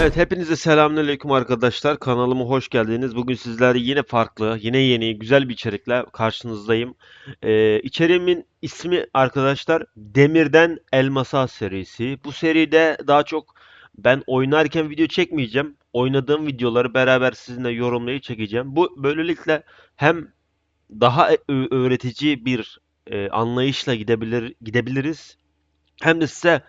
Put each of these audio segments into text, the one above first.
Evet hepinize selamünaleyküm arkadaşlar. Kanalıma hoş geldiniz. Bugün sizlerle yine farklı, yine yeni, güzel bir içerikle karşınızdayım. Ee, içeriğimin ismi arkadaşlar Demirden Elmasa serisi. Bu seride daha çok ben oynarken video çekmeyeceğim. Oynadığım videoları beraber sizinle yorumlayıp çekeceğim. Bu böylelikle hem daha öğretici bir e, anlayışla gidebilir gidebiliriz. Hem de size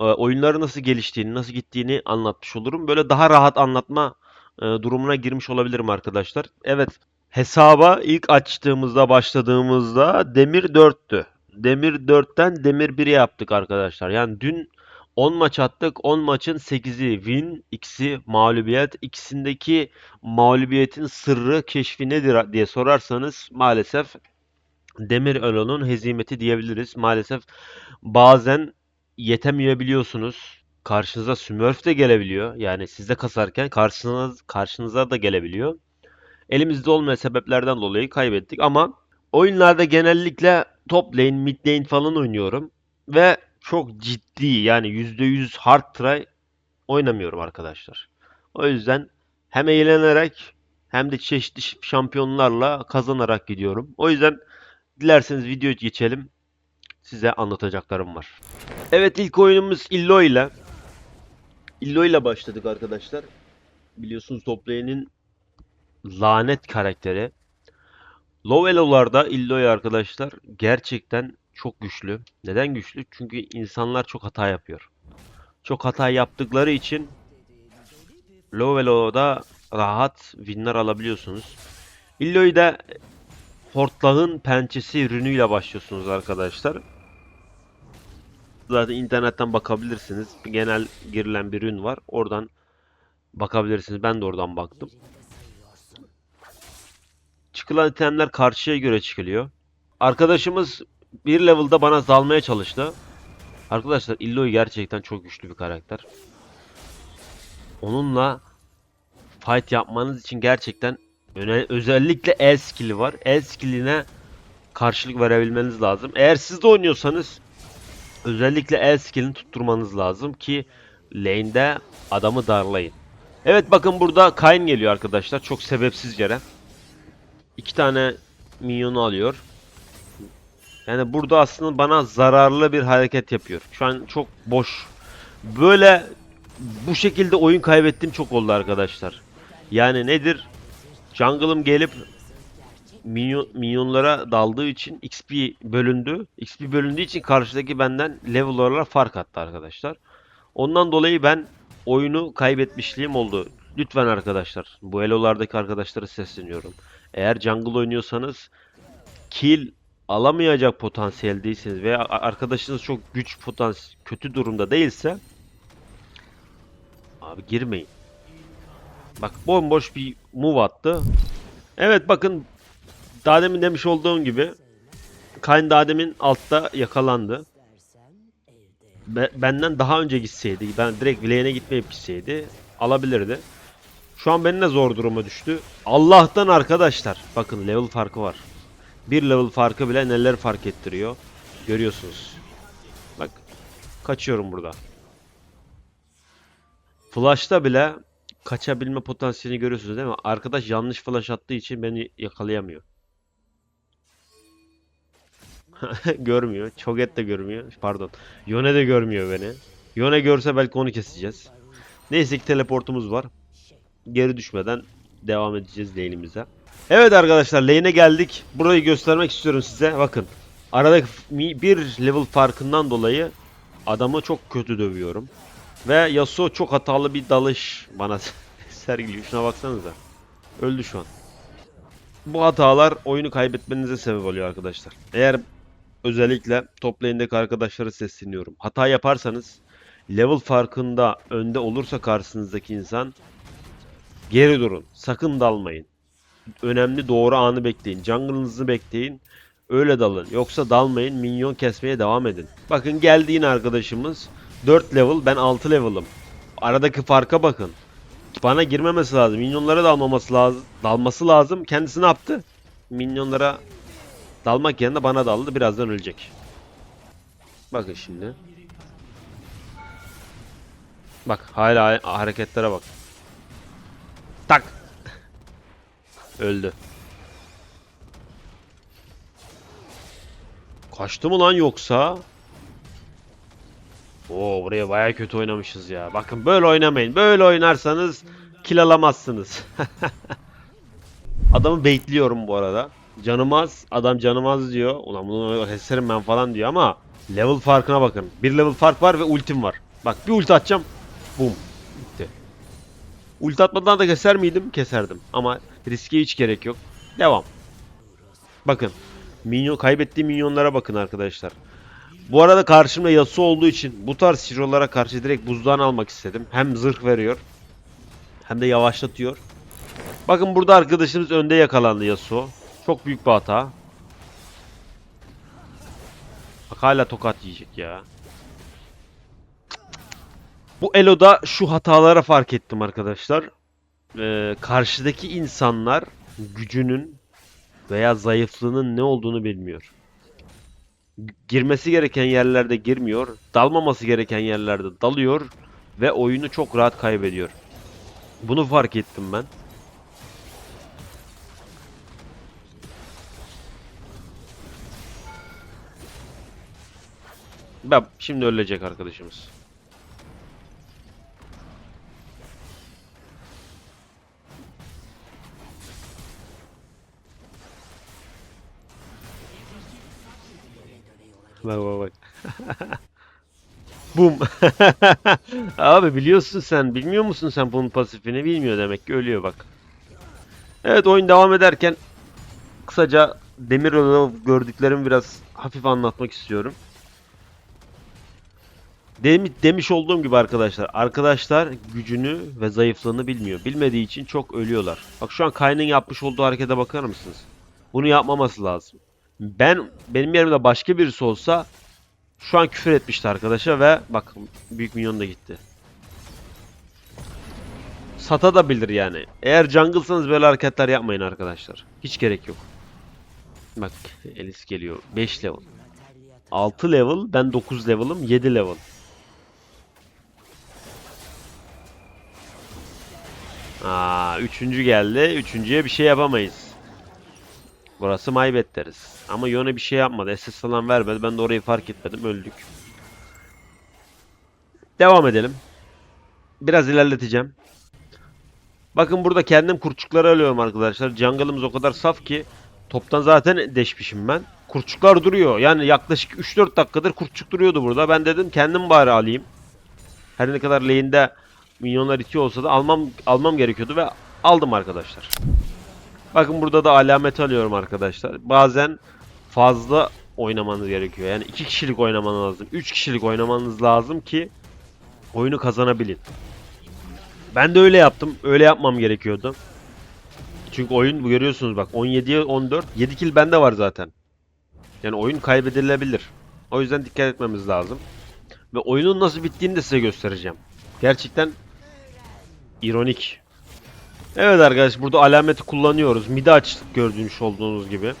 e, oyunları nasıl geliştiğini, nasıl gittiğini anlatmış olurum. Böyle daha rahat anlatma e, durumuna girmiş olabilirim arkadaşlar. Evet, hesaba ilk açtığımızda, başladığımızda Demir 4'tü. Demir 4'ten Demir 1'e yaptık arkadaşlar. Yani dün 10 maç attık. 10 maçın 8'i win, ikisi mağlubiyet. İkisindeki mağlubiyetin sırrı, keşfi nedir diye sorarsanız maalesef Demir Elo'nun hezimeti diyebiliriz. Maalesef bazen yetemeyebiliyorsunuz. Karşınıza Smurf de gelebiliyor. Yani sizde kasarken karşınız, karşınıza da gelebiliyor. Elimizde olmayan sebeplerden dolayı kaybettik ama oyunlarda genellikle top lane, mid lane falan oynuyorum. Ve çok ciddi yani %100 hard try oynamıyorum arkadaşlar. O yüzden hem eğlenerek hem de çeşitli şampiyonlarla kazanarak gidiyorum. O yüzden dilerseniz videoya geçelim. Size anlatacaklarım var. Evet ilk oyunumuz Illo ile. Illo ile başladık arkadaşlar. Biliyorsunuz Toplayan'ın lanet karakteri. Low Elo'larda Illo'yu arkadaşlar gerçekten çok güçlü. Neden güçlü? Çünkü insanlar çok hata yapıyor. Çok hata yaptıkları için Low Elo'da rahat winler alabiliyorsunuz. Illo'yu da Hortlağın pençesi ürünüyle başlıyorsunuz arkadaşlar. Zaten internetten bakabilirsiniz. Genel girilen bir ürün var. Oradan bakabilirsiniz. Ben de oradan baktım. Çıkılan itemler karşıya göre çıkılıyor. Arkadaşımız bir level'da bana dalmaya çalıştı. Arkadaşlar Illoy gerçekten çok güçlü bir karakter. Onunla fight yapmanız için gerçekten öne, özellikle el skill'i var. El skill'ine karşılık verebilmeniz lazım. Eğer siz de oynuyorsanız özellikle el skill'ini tutturmanız lazım ki lane'de adamı darlayın. Evet bakın burada Kayn geliyor arkadaşlar. Çok sebepsiz yere. İki tane minyonu alıyor. Yani burada aslında bana zararlı bir hareket yapıyor. Şu an çok boş. Böyle bu şekilde oyun kaybettiğim çok oldu arkadaşlar. Yani nedir? Jungle'ım gelip minyon, minyonlara daldığı için XP bölündü. XP bölündüğü için karşıdaki benden level olarak fark attı arkadaşlar. Ondan dolayı ben oyunu kaybetmişliğim oldu. Lütfen arkadaşlar bu elolardaki arkadaşlara sesleniyorum. Eğer jungle oynuyorsanız kill alamayacak potansiyeldeyseniz veya arkadaşınız çok güç potansiyel kötü durumda değilse abi girmeyin. Bak bomboş bir move attı. Evet bakın daha demin demiş olduğum gibi Kayn daha demin altta yakalandı. Be- benden daha önce gitseydi, ben direkt lane'e gitmeyip gitseydi alabilirdi. Şu an beni de zor duruma düştü. Allah'tan arkadaşlar bakın level farkı var. Bir level farkı bile neler fark ettiriyor. Görüyorsunuz. Bak kaçıyorum burada. Flash'ta bile kaçabilme potansiyelini görüyorsunuz değil mi? Arkadaş yanlış flash attığı için beni yakalayamıyor. görmüyor. Cho'Gath de görmüyor. Pardon. Yone de görmüyor beni. Yone görse belki onu keseceğiz. Neyse ki teleportumuz var. Geri düşmeden devam edeceğiz lane'imize. Evet arkadaşlar lane'e geldik. Burayı göstermek istiyorum size. Bakın. Aradaki bir level farkından dolayı adamı çok kötü dövüyorum. Ve Yasuo çok hatalı bir dalış bana sergiliyor. Şuna baksanıza. Öldü şu an. Bu hatalar oyunu kaybetmenize sebep oluyor arkadaşlar. Eğer özellikle top lane'deki arkadaşlara sesleniyorum. Hata yaparsanız level farkında önde olursa karşınızdaki insan geri durun. Sakın dalmayın. Önemli doğru anı bekleyin. Jungle'ınızı bekleyin. Öyle dalın. Yoksa dalmayın. Minyon kesmeye devam edin. Bakın geldi yine arkadaşımız. 4 level ben 6 level'ım. Aradaki farka bakın. Bana girmemesi lazım. Minyonlara dalmaması lazım. Dalması lazım. Kendisi ne yaptı? Minyonlara dalmak yerine bana daldı. Birazdan ölecek. Bakın şimdi. Bak hala hareketlere bak. Tak. Öldü. Kaçtı mı lan yoksa? Oo buraya baya kötü oynamışız ya. Bakın böyle oynamayın. Böyle oynarsanız kill alamazsınız. Adamı baitliyorum bu arada. Canım az. Adam canım az diyor. Ulan bunu keserim ben falan diyor ama level farkına bakın. Bir level fark var ve ultim var. Bak bir ulti atacağım. Bum. Bitti. Ulti atmadan da keser miydim? Keserdim. Ama riske hiç gerek yok. Devam. Bakın. Minyon, kaybettiğim minyonlara bakın arkadaşlar. Bu arada karşımda Yasuo olduğu için bu tarz hero'lara karşı direkt buzdan almak istedim. Hem zırh veriyor. Hem de yavaşlatıyor. Bakın burada arkadaşımız önde yakalandı Yasuo. Çok büyük bir hata. Bak hala tokat yiyecek ya. Bu Elo'da şu hatalara fark ettim arkadaşlar. Ee, karşıdaki insanlar gücünün veya zayıflığının ne olduğunu bilmiyor. Girmesi gereken yerlerde girmiyor, dalmaması gereken yerlerde dalıyor ve oyunu çok rahat kaybediyor. Bunu fark ettim ben. Bak şimdi ölecek arkadaşımız. Bak bak bak. Bum. Abi biliyorsun sen. Bilmiyor musun sen bunun pasifini? Bilmiyor demek ki ölüyor bak. Evet oyun devam ederken kısaca Demir Yolda gördüklerimi biraz hafif anlatmak istiyorum. Dem- demiş olduğum gibi arkadaşlar. Arkadaşlar gücünü ve zayıflığını bilmiyor. Bilmediği için çok ölüyorlar. Bak şu an Kayn'ın yapmış olduğu harekete bakar mısınız? Bunu yapmaması lazım. Ben benim yerimde başka birisi olsa şu an küfür etmişti arkadaşa ve bak büyük minyon da gitti. Sata da bilir yani. Eğer jungle'sanız böyle hareketler yapmayın arkadaşlar. Hiç gerek yok. Bak Elis geliyor. 5 level. 6 level. Ben 9 level'ım. 7 level. Aa, üçüncü geldi. Üçüncüye bir şey yapamayız. Burası maybet deriz. Ama Yone bir şey yapmadı. SS falan vermedi. Ben de orayı fark etmedim. Öldük. Devam edelim. Biraz ilerleteceğim. Bakın burada kendim kurçukları alıyorum arkadaşlar. Jungle'ımız o kadar saf ki toptan zaten deşmişim ben. Kurçuklar duruyor. Yani yaklaşık 3-4 dakikadır kurçuk duruyordu burada. Ben dedim kendim bari alayım. Her ne kadar lane'de minyonlar itiyor olsa da almam almam gerekiyordu ve aldım arkadaşlar. Bakın burada da alamet alıyorum arkadaşlar. Bazen fazla oynamanız gerekiyor. Yani 2 kişilik oynamanız lazım. 3 kişilik oynamanız lazım ki oyunu kazanabilin. Ben de öyle yaptım. Öyle yapmam gerekiyordu. Çünkü oyun görüyorsunuz bak 17'ye 14 7 kill bende var zaten. Yani oyun kaybedilebilir. O yüzden dikkat etmemiz lazım. Ve oyunun nasıl bittiğini de size göstereceğim. Gerçekten ironik. Evet arkadaşlar burada alameti kullanıyoruz. Midi açtık gördüğünüz olduğunuz gibi.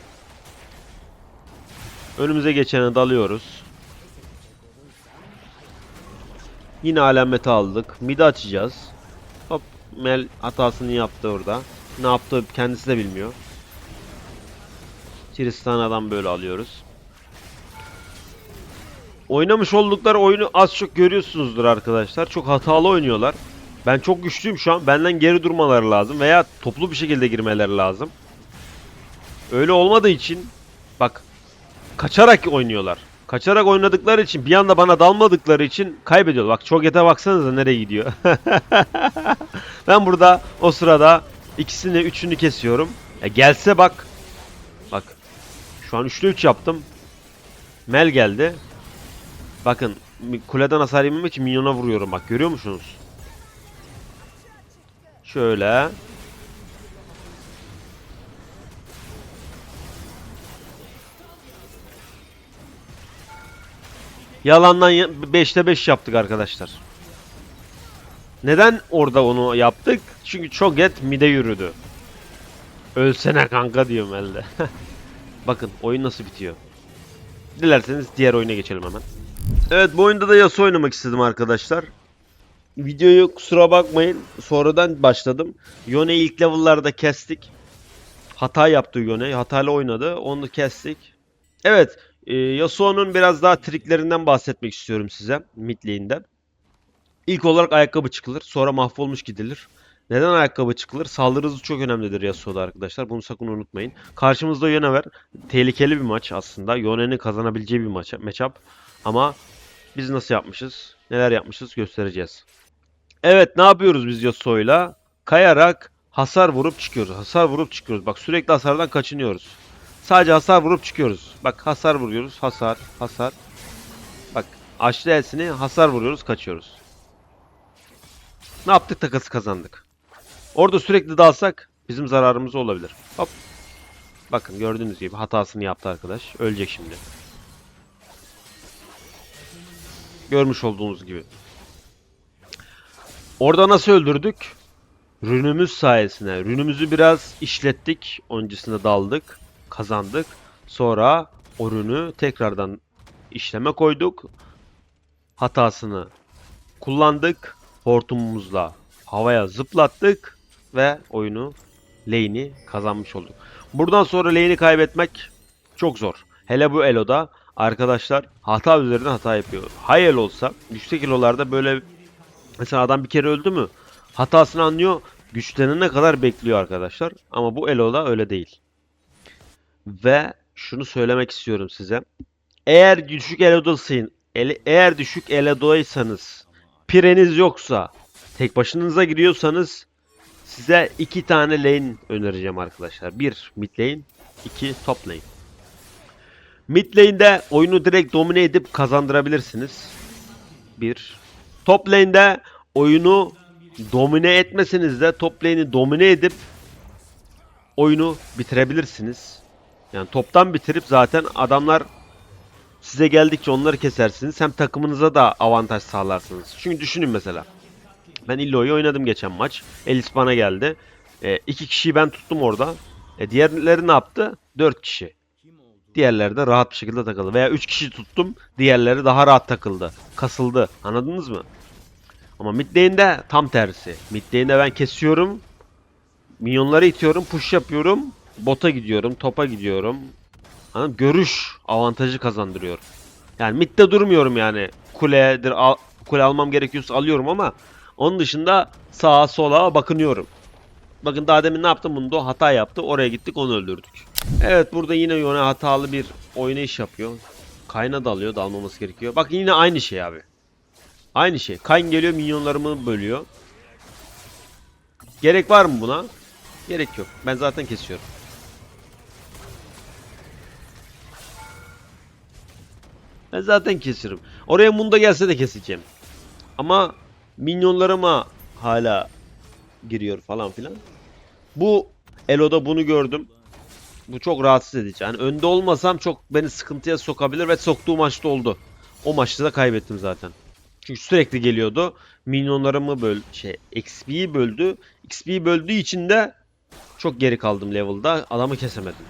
Önümüze geçene dalıyoruz. Yine alameti aldık. Midi açacağız. Hop Mel hatasını yaptı orada. Ne yaptı kendisi de bilmiyor. Tristana'dan böyle alıyoruz. Oynamış oldukları oyunu az çok görüyorsunuzdur arkadaşlar. Çok hatalı oynuyorlar. Ben çok güçlüyüm şu an. Benden geri durmaları lazım veya toplu bir şekilde girmeleri lazım. Öyle olmadığı için bak kaçarak oynuyorlar. Kaçarak oynadıkları için bir anda bana dalmadıkları için kaybediyorlar. Bak çok yete baksanıza nereye gidiyor. ben burada o sırada ikisini üçünü kesiyorum. E gelse bak. Bak. Şu an 3'te 3 yaptım. Mel geldi. Bakın kuleden hasar yememek için minyona vuruyorum bak görüyor musunuz? Şöyle. Yalandan 5'te 5 yaptık arkadaşlar. Neden orada onu yaptık? Çünkü çok et mide yürüdü. Ölsene kanka diyorum elde. Bakın oyun nasıl bitiyor. Dilerseniz diğer oyuna geçelim hemen. Evet bu oyunda da Yasuo oynamak istedim arkadaşlar. Videoyu kusura bakmayın. Sonradan başladım. Yone ilk level'larda kestik. Hata yaptı Yone. Hatayla oynadı. Onu kestik. Evet. E, Yasuo'nun biraz daha triklerinden bahsetmek istiyorum size. Mid lane'den. İlk olarak ayakkabı çıkılır. Sonra mahvolmuş gidilir. Neden ayakkabı çıkılır? Saldırı hızı çok önemlidir Yasuo'da arkadaşlar. Bunu sakın unutmayın. Karşımızda Yone var. Tehlikeli bir maç aslında. Yone'nin kazanabileceği bir maç, matchup. Ama biz nasıl yapmışız? Neler yapmışız göstereceğiz. Evet ne yapıyoruz biz Yasuo'yla? Kayarak hasar vurup çıkıyoruz. Hasar vurup çıkıyoruz. Bak sürekli hasardan kaçınıyoruz. Sadece hasar vurup çıkıyoruz. Bak hasar vuruyoruz. Hasar, hasar. Bak açlı elsini hasar vuruyoruz, kaçıyoruz. Ne yaptık? Takası kazandık. Orada sürekli dalsak bizim zararımız olabilir. Hop. Bakın gördüğünüz gibi hatasını yaptı arkadaş. Ölecek şimdi. Görmüş olduğunuz gibi. Orada nasıl öldürdük? Rünümüz sayesinde. Rünümüzü biraz işlettik. Öncesinde daldık. Kazandık. Sonra o rünü tekrardan işleme koyduk. Hatasını kullandık. Hortumumuzla havaya zıplattık. Ve oyunu lane'i kazanmış olduk. Buradan sonra lane'i kaybetmek çok zor. Hele bu eloda arkadaşlar hata üzerine hata yapıyor. High elo olsa yüksek elolarda böyle mesela adam bir kere öldü mü hatasını anlıyor güçlenene kadar bekliyor arkadaşlar. Ama bu eloda öyle değil. Ve şunu söylemek istiyorum size. Eğer düşük elodasın, ele- eğer düşük elodaysanız, pireniz yoksa, tek başınıza giriyorsanız size iki tane lane önereceğim arkadaşlar. Bir mid lane, iki top lane. Mid lane'de oyunu direkt domine edip kazandırabilirsiniz. Bir. Top lane'de oyunu domine etmeseniz de top lane'i domine edip oyunu bitirebilirsiniz. Yani toptan bitirip zaten adamlar size geldikçe onları kesersiniz. Hem takımınıza da avantaj sağlarsınız. Çünkü düşünün mesela. Ben Illo'yu oynadım geçen maç. Elis bana geldi. E, iki kişiyi ben tuttum orada. E, diğerleri ne yaptı? Dört kişi. Diğerleri de rahat bir şekilde takıldı. Veya üç kişi tuttum. Diğerleri daha rahat takıldı. Kasıldı. Anladınız mı? Ama mid lane'de tam tersi. Mid lane'de ben kesiyorum. Minyonları itiyorum. Push yapıyorum. Bota gidiyorum. Topa gidiyorum. Anladın? Görüş avantajı kazandırıyor. Yani midde durmuyorum yani. Kuledir, al- kule almam gerekiyorsa alıyorum ama onun dışında sağa sola bakınıyorum. Bakın daha demin ne yaptım bunda? Hata yaptı. Oraya gittik onu öldürdük. Evet burada yine Yone hatalı bir oynayış yapıyor. Kayna dalıyor. Dalmaması gerekiyor. Bakın yine aynı şey abi. Aynı şey. Kayn geliyor minyonlarımı bölüyor. Gerek var mı buna? Gerek yok. Ben zaten kesiyorum. Ben zaten kesiyorum. Oraya Munda gelse de keseceğim. Ama minyonlarıma hala giriyor falan filan. Bu Elo'da bunu gördüm. Bu çok rahatsız edici. Yani önde olmasam çok beni sıkıntıya sokabilir ve soktuğu maçta oldu. O maçta da kaybettim zaten. Çünkü sürekli geliyordu. Minyonlarımı böl şey XP'yi böldü. XP'yi böldüğü için de çok geri kaldım level'da. Adamı kesemedim.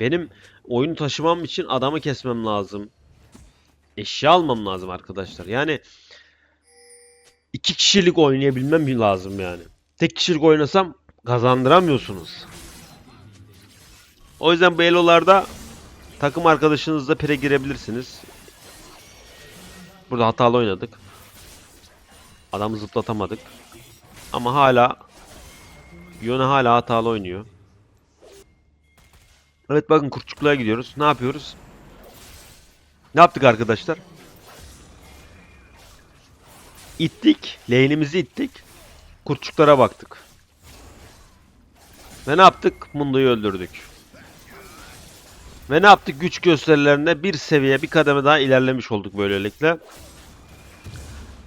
Benim oyunu taşımam için adamı kesmem lazım. Eşya almam lazım arkadaşlar. Yani iki kişilik oynayabilmem lazım yani. Tek kişilik oynasam kazandıramıyorsunuz. O yüzden bu elolarda takım arkadaşınızla pire girebilirsiniz. Burada hatalı oynadık. Adamı zıplatamadık. Ama hala Yone hala hatalı oynuyor. Evet bakın kurtçukluğa gidiyoruz. Ne yapıyoruz? Ne yaptık arkadaşlar? İttik. Lane'imizi ittik. Kurtçuklara baktık. Ve ne yaptık? Mundo'yu öldürdük. Ve ne yaptık? Güç gösterilerinde bir seviye, bir kademe daha ilerlemiş olduk böylelikle.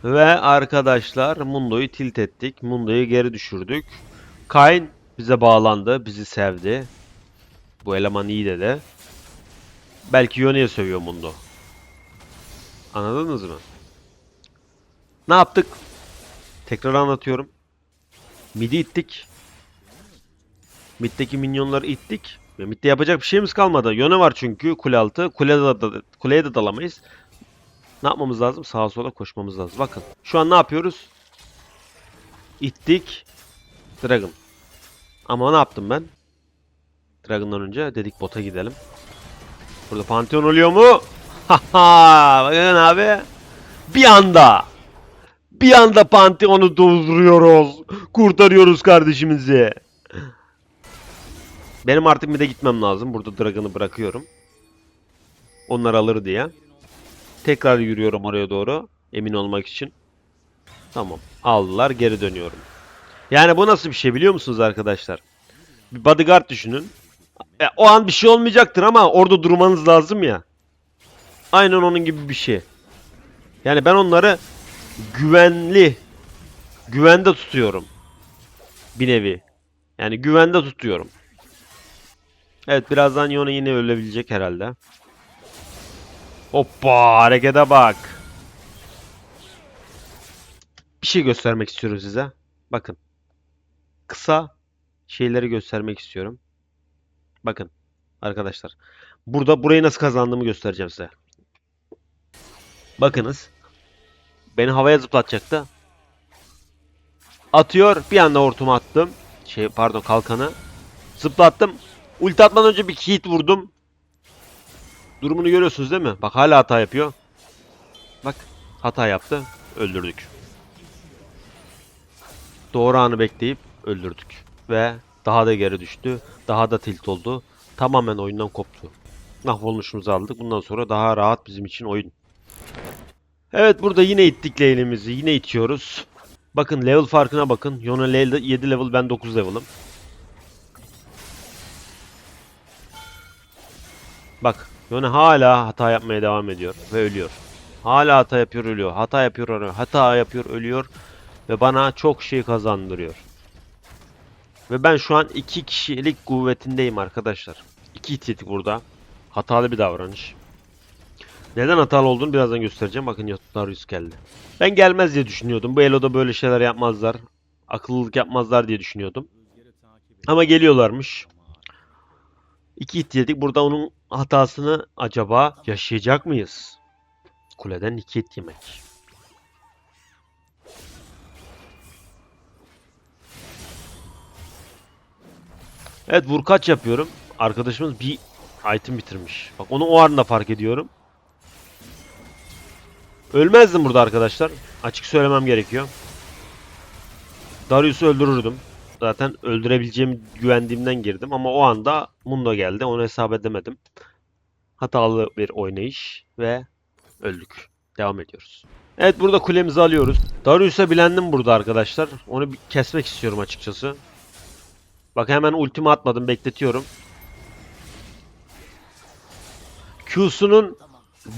Ve arkadaşlar Mundo'yu tilt ettik. Mundo'yu geri düşürdük. Kayn bize bağlandı, bizi sevdi. Bu eleman iyi dedi. Belki Yone'ye sövüyor Mundo. Anladınız mı? Ne yaptık? Tekrar anlatıyorum. Midi ittik. Mid'deki minyonları ittik. Mid'de yapacak bir şeyimiz kalmadı. Yone var çünkü kule altı. Kule de, kuleye de dalamayız. Ne yapmamız lazım? Sağa sola koşmamız lazım. Bakın. Şu an ne yapıyoruz? ittik. Dragon. Ama ne yaptım ben? Dragon'dan önce dedik bota gidelim. Burada Pantheon oluyor mu? Haha! Bakın abi. Bir anda. Bir anda Pantheon'u dolduruyoruz. Kurtarıyoruz kardeşimizi. Benim artık bir de gitmem lazım. Burada Dragon'ı bırakıyorum. Onlar alır diye. Tekrar yürüyorum oraya doğru. Emin olmak için. Tamam. Aldılar. Geri dönüyorum. Yani bu nasıl bir şey biliyor musunuz arkadaşlar? Bir bodyguard düşünün. E, o an bir şey olmayacaktır ama orada durmanız lazım ya. Aynen onun gibi bir şey. Yani ben onları güvenli, güvende tutuyorum. Bir nevi. Yani güvende tutuyorum. Evet birazdan Yone yine ölebilecek herhalde. Hoppa harekete bak. Bir şey göstermek istiyorum size. Bakın. Kısa şeyleri göstermek istiyorum. Bakın arkadaşlar. Burada burayı nasıl kazandığımı göstereceğim size. Bakınız. Beni havaya zıplatacaktı. Atıyor. Bir anda hortumu attım. Şey pardon kalkanı. Zıplattım. Ulti atmadan önce bir hit vurdum. Durumunu görüyorsunuz değil mi? Bak hala hata yapıyor. Bak hata yaptı. Öldürdük. Doğru anı bekleyip öldürdük. Ve daha da geri düştü. Daha da tilt oldu. Tamamen oyundan koptu. Mahvolmuşumuzu aldık. Bundan sonra daha rahat bizim için oyun. Evet burada yine ittik lane'imizi. Yine itiyoruz. Bakın level farkına bakın. Yona 7 level ben 9 level'ım. Bak Yona hala hata yapmaya devam ediyor ve ölüyor. Hala hata yapıyor ölüyor. Hata yapıyor ölüyor. Hata yapıyor ölüyor. Ve bana çok şey kazandırıyor. Ve ben şu an iki kişilik kuvvetindeyim arkadaşlar. İki ititik burada. Hatalı bir davranış. Neden hatalı olduğunu birazdan göstereceğim. Bakın Darius geldi. Ben gelmez diye düşünüyordum. Bu Elo'da böyle şeyler yapmazlar. Akıllılık yapmazlar diye düşünüyordum. Ama geliyorlarmış. İki hit yedik. Burada onun hatasını acaba yaşayacak mıyız? Kuleden iki hit yemek. Evet vurkaç yapıyorum. Arkadaşımız bir item bitirmiş. Bak onu o anda fark ediyorum. Ölmezdim burada arkadaşlar. Açık söylemem gerekiyor. Darius'u öldürürdüm. Zaten öldürebileceğimi güvendiğimden girdim ama o anda Mundo geldi. Onu hesap edemedim. Hatalı bir oynayış ve öldük. Devam ediyoruz. Evet burada kulemizi alıyoruz. Darius'a bilendim burada arkadaşlar. Onu bir kesmek istiyorum açıkçası. Bak hemen ultimi atmadım bekletiyorum. Q'sunun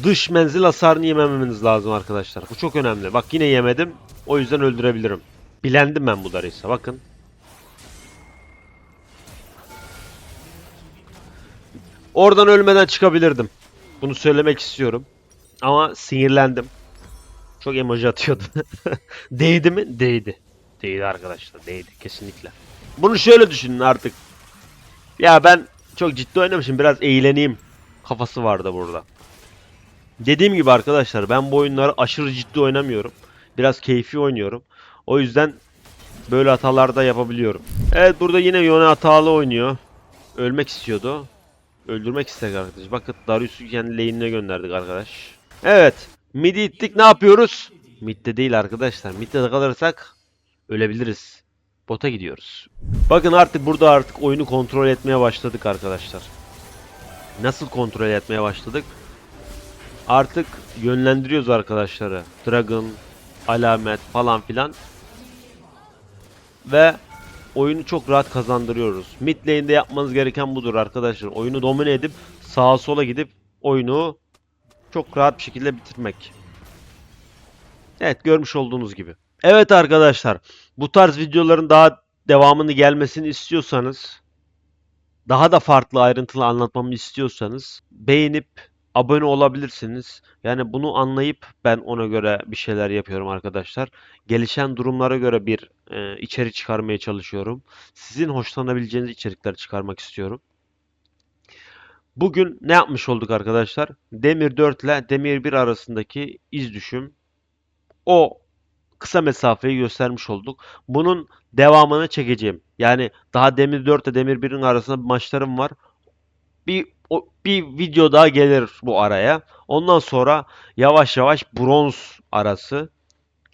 dış menzil hasarını yemememiz lazım arkadaşlar. Bu çok önemli. Bak yine yemedim. O yüzden öldürebilirim. Bilendim ben bu Darius'a bakın. Oradan ölmeden çıkabilirdim. Bunu söylemek istiyorum. Ama sinirlendim. Çok emoji atıyordu. Değdi mi? Değdi. Değdi arkadaşlar. Değdi kesinlikle. Bunu şöyle düşünün artık. Ya ben çok ciddi oynamışım. Biraz eğleneyim. Kafası vardı burada. Dediğim gibi arkadaşlar ben bu oyunları aşırı ciddi oynamıyorum. Biraz keyfi oynuyorum. O yüzden böyle hatalar da yapabiliyorum. Evet burada yine Yone hatalı oynuyor. Ölmek istiyordu. Öldürmek istedi arkadaş. Bakın Darius'u kendi lane'ine gönderdik arkadaş. Evet. Mid'i ittik ne yapıyoruz? Mid'de değil arkadaşlar. Mid'de kalırsak ölebiliriz. Bota gidiyoruz. Bakın artık burada artık oyunu kontrol etmeye başladık arkadaşlar. Nasıl kontrol etmeye başladık? Artık yönlendiriyoruz arkadaşları. Dragon, alamet falan filan. Ve oyunu çok rahat kazandırıyoruz. Mid lane'de yapmanız gereken budur arkadaşlar. Oyunu domine edip sağa sola gidip oyunu çok rahat bir şekilde bitirmek. Evet görmüş olduğunuz gibi. Evet arkadaşlar bu tarz videoların daha devamını gelmesini istiyorsanız daha da farklı ayrıntılı anlatmamı istiyorsanız beğenip abone olabilirsiniz. Yani bunu anlayıp ben ona göre bir şeyler yapıyorum arkadaşlar. Gelişen durumlara göre bir e, içerik çıkarmaya çalışıyorum. Sizin hoşlanabileceğiniz içerikler çıkarmak istiyorum. Bugün ne yapmış olduk arkadaşlar? Demir 4 ile Demir 1 arasındaki iz düşüm. O kısa mesafeyi göstermiş olduk. Bunun devamını çekeceğim. Yani daha Demir 4 ile Demir 1'in arasında maçlarım var. Bir o, bir video daha gelir bu araya. Ondan sonra yavaş yavaş bronz arası,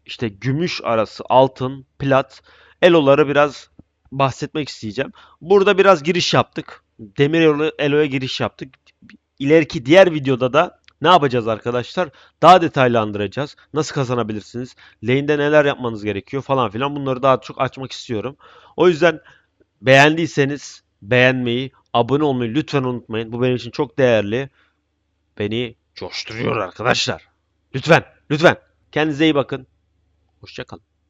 işte gümüş arası, altın, plat, eloları biraz bahsetmek isteyeceğim. Burada biraz giriş yaptık. Demir elo- eloya giriş yaptık. İleriki diğer videoda da ne yapacağız arkadaşlar? Daha detaylandıracağız. Nasıl kazanabilirsiniz? Lane'de neler yapmanız gerekiyor falan filan. Bunları daha çok açmak istiyorum. O yüzden beğendiyseniz beğenmeyi, abone olmayı lütfen unutmayın. Bu benim için çok değerli. Beni coşturuyor arkadaşlar. Lütfen, lütfen. Kendinize iyi bakın. Hoşça kalın.